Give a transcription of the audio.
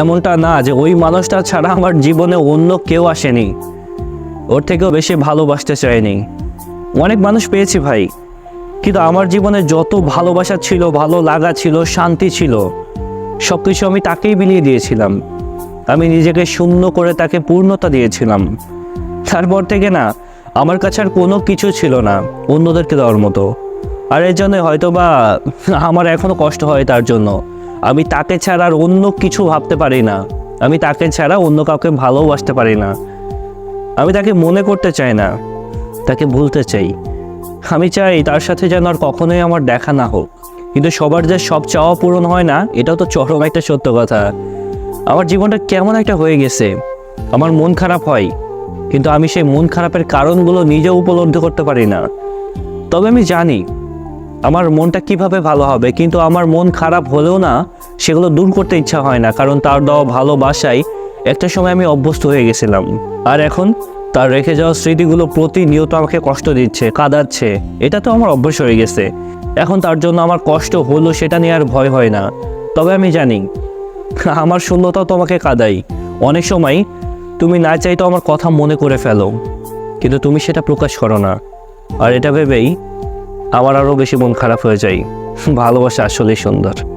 এমনটা না যে ওই মানুষটা ছাড়া আমার জীবনে অন্য কেউ আসেনি। ওর থেকেও বেশি ভালোবাসতে চাইনি অনেক মানুষ পেয়েছি ভাই। কিন্তু আমার জীবনে যত ভালোবাসা ছিল, ভালো লাগা ছিল, শান্তি ছিল সব কিছু আমি তাকেই বিলিয়ে দিয়েছিলাম। আমি নিজেকে শূন্য করে তাকে পূর্ণতা দিয়েছিলাম। তারপর থেকে না, আমার কাছে আর কোনো কিছু ছিল না, অন্যদেরকে দেওয়ার মতো। আর এর জন্য হয়তো বা আমার এখনও কষ্ট হয় তার জন্য। আমি তাকে ছাড়া আর অন্য কিছু ভাবতে পারি না। আমি তাকে ছাড়া অন্য কাউকে ভালোবাসতে পারি না। আমি তাকে মনে করতে চাই না। তাকে ভুলতে চাই। আমি চাই তার সাথে যেন আর কখনোই আমার দেখা না হোক। কিন্তু সবার যে সব চাওয়া পূরণ হয় না, এটাও তো চরম একটা সত্য কথা। আমার জীবনটা কেমন একটা হয়ে গেছে। আমার মন খারাপ হয়। কিন্তু আমি সেই মন খারাপের কারণগুলো নিজে উপলব্ধি করতে পারি না। তবে আমি জানি আমার মনটা কীভাবে ভালো হবে, কিন্তু আমার মন খারাপ হলেও না, সেগুলো দূর করতে ইচ্ছা হয় না, কারণ তার দেওয়া ভালোবাসায় একটা সময় আমি অভ্যস্ত হয়ে গেছিলাম। আর এখন তার রেখে যাওয়া স্মৃতিগুলো প্রতিনিয়ত আমাকে কষ্ট দিচ্ছে, কাঁদাচ্ছে, এটা তো আমার অভ্যাস হয়ে গেছে। এখন তার জন্য আমার কষ্ট হলো সেটা নিয়ে আর ভয় হয় না। তবে আমি জানি, আমার শূন্যতাও তোমাকে কাদাই। অনেক সময় তুমি না চাইতো আমার কথা মনে করে ফেলো, কিন্তু তুমি সেটা প্রকাশ করো না। আর এটা ভেবেই আমার আরও বেশি মন খারাপ হয়ে যায়। ভালোবাসা আসলেই সুন্দর।